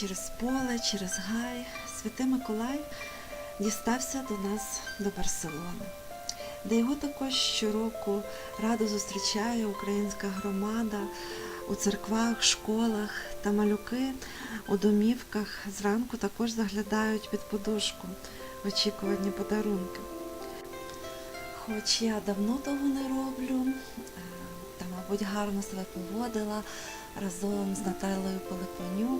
через поле, через гай святий Миколай дістався до нас до Барселони, де його також щороку радо зустрічає українська громада у церквах, школах та малюки у домівках зранку також заглядають під подушку в очікуванні подарунки. Хоч я давно того не роблю, е, та, мабуть, гарно себе поводила разом з Наталею Пилипонюк, е,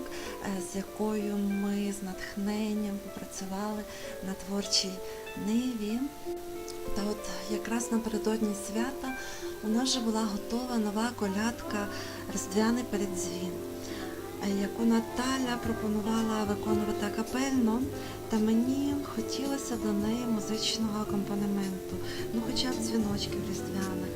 з якою ми з натхненням попрацювали на творчій ниві. Та от якраз напередодні свята у нас вже була готова нова колядка Різдвяний передзвін, яку Наталя пропонувала виконувати акапельно, та мені хотілося до неї музичного акомпанементу, ну хоча б дзвіночків різдвяних.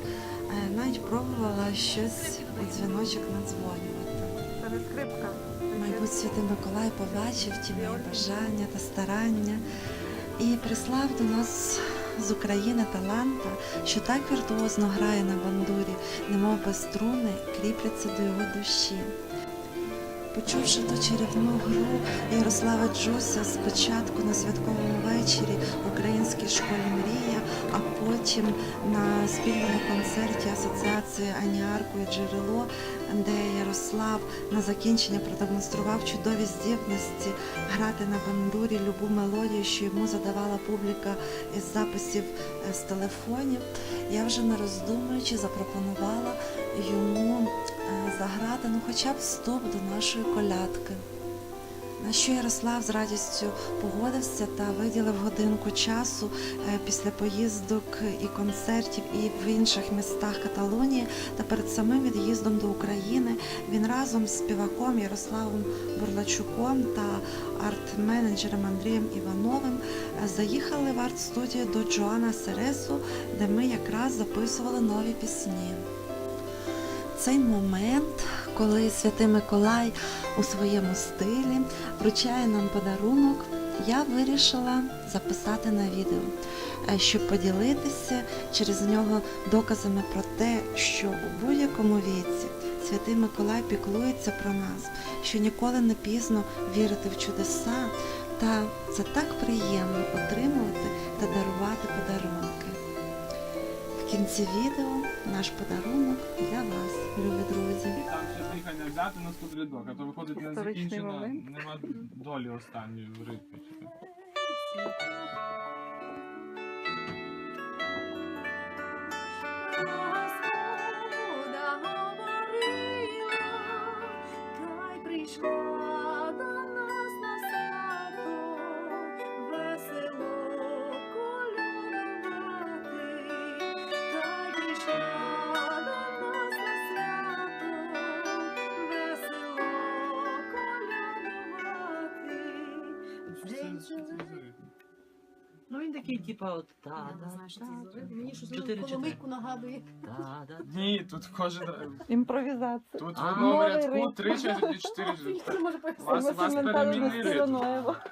Е, Навіть пробувала щось у дзвіночок надзвонювати. Це не скрипка. Мабуть, Святий Миколай побачив ті мої бажання та старання і прислав до нас з України таланта, що так віртуозно грає на бандурі, немов би струни кріпляться до його душі. Почувши ту чарівну гру Ярослава Джуся спочатку на святковому вечорі в українській школі Мрія, а потім на спільному концерті Асоціації Аніарку і Джерело, де Ярослав на закінчення продемонстрував чудові здібності грати на бандурі любу мелодію, що йому задавала публіка із записів е, з телефонів. Я вже не роздумуючи запропонувала йому заграти ну хоча б вступ до нашої колядки. На що Ярослав з радістю погодився та виділив годинку часу е, після поїздок і концертів і в інших містах Каталонії та перед самим від'їздом до України він разом з співаком Ярославом Бурлачуком та арт-менеджером Андрієм Івановим е, заїхали в арт-студію до Джоана Сересу, де ми якраз записували нові пісні. Цей момент, коли Святий Миколай у своєму стилі вручає нам подарунок, я вирішила записати на відео, е, щоб поділитися через нього доказами про те, що у будь-якому віці Святий Миколай піклується про нас, що ніколи не пізно вірити в чудеса, та це так приємно отримувати кінці відео наш подарунок для вас, любі друзі. І там ще дихання взяти на тут рядок, а то виходить не Історичний закінчено, момент. нема долі останньої в ритмі. День живий. Ну він такий, типа, от та, да. Мені щось Чотири, коломийку нагадує. та, да. Ні, тут кожен. Імпровізація. Тут в А, одному новий рядку ритм. три чи чотири. Може У вас, вас перемінний ритм.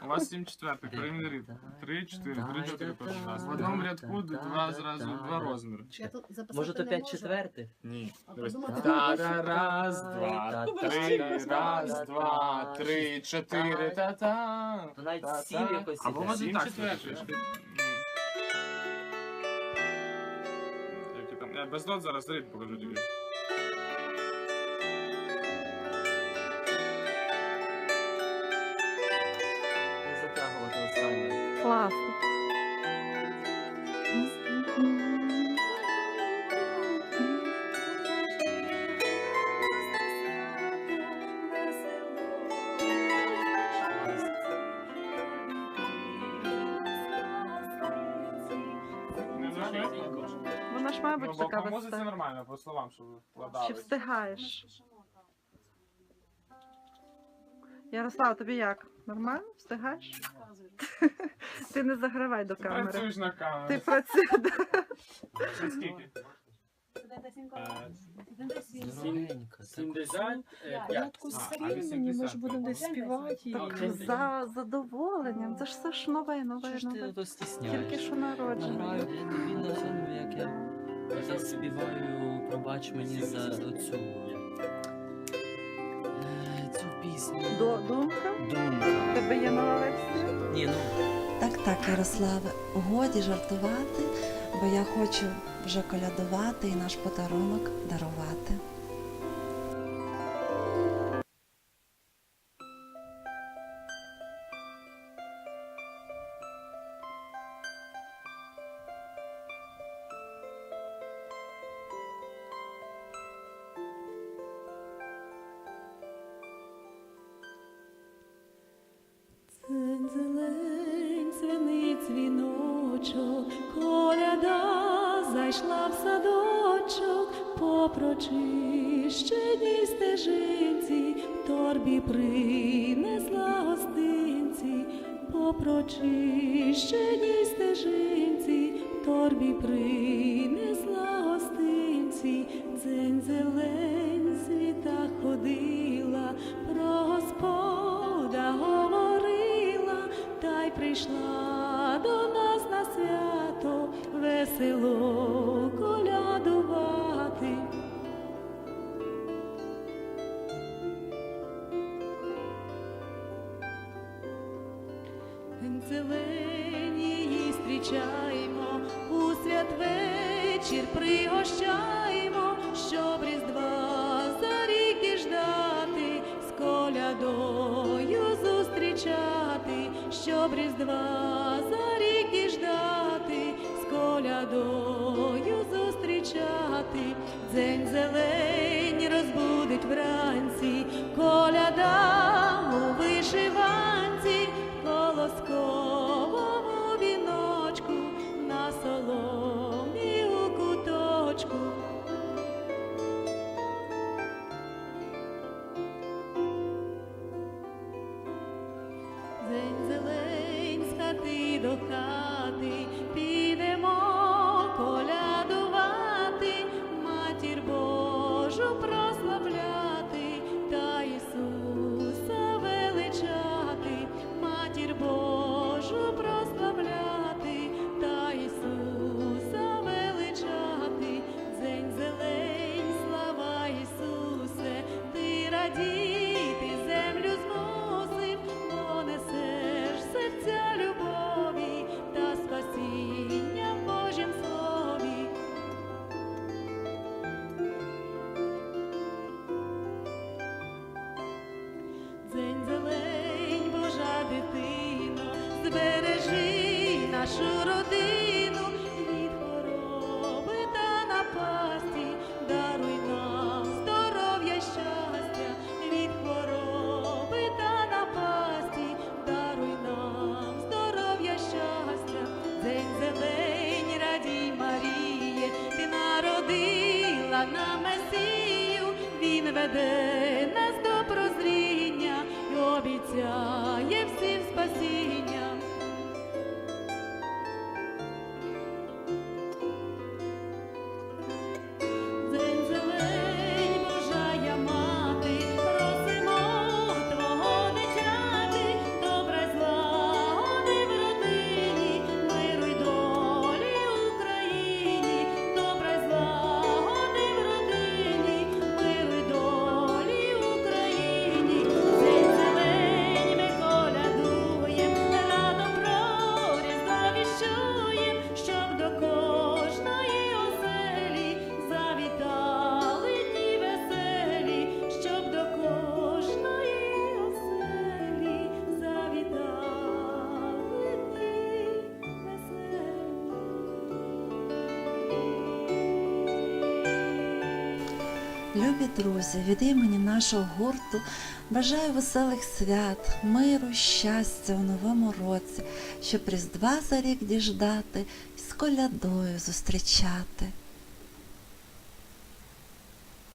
У вас сім четвертих, перемінний ритм. Три, чотири, три, чотири перший раз. В одному рядку два зразу, два розміри. Я тут записати Може то не п'ять можу. четвертих? Ні. А Дивись. подумати Та- не Та-да, раз, два, три, раз, два, три, чотири, та-та. То навіть сім якось Або іде. може Сім так. четвертих. Без нот зараз ритм покажу тобі. Не затягувати останнє. Класно. Вона ж має бути Ну, бо така по музиці нормально, по словам, щоб ви Чи вкладали. встигаєш? Ярослав, тобі як? Нормально? Встигаєш? Ти не загравай до Ти камери. працюєш на Ти камері. працюєш. Це скільки? 75. Порядку А, а ми ж будемо десь співати. Так за задоволенням. Це ж все ж нове, нове, нове. Тільки що я тобі на цьому, як я заспіваю, пробач мені за оцю. Е, Цю пісню. Думка? Думка. Тебе є нова версія? Ні, ну. Так, так, Ярославе, годі жартувати, бо я хочу вже колядувати і наш подарунок дарувати. Зелень, свиний дзвіночок, коляда зайшла в садочок, по прочищеній стежинці, торбі принесла гостинці, по прочищеній стежинці, торбі принесла гостинці, дзень зелень світа ходила, про Господа говорила, та й прийшла весело колядувати. Зелень її зустрічаємо, у святвечір пригощаємо, щоб різдва за рік ждати, з колядою зустрічати, щоб різдва колядою зустрічати, дзень зелень розбудить вранці, коляда у вишиванці, колосковому віночку, на соломі у куточку. День зелень з хати до хати, обіцяє всім спасіння. Любі друзі, від імені нашого гурту бажаю веселих свят, миру, щастя у новому році, щоб Різдва за рік діждати і з колядою зустрічати.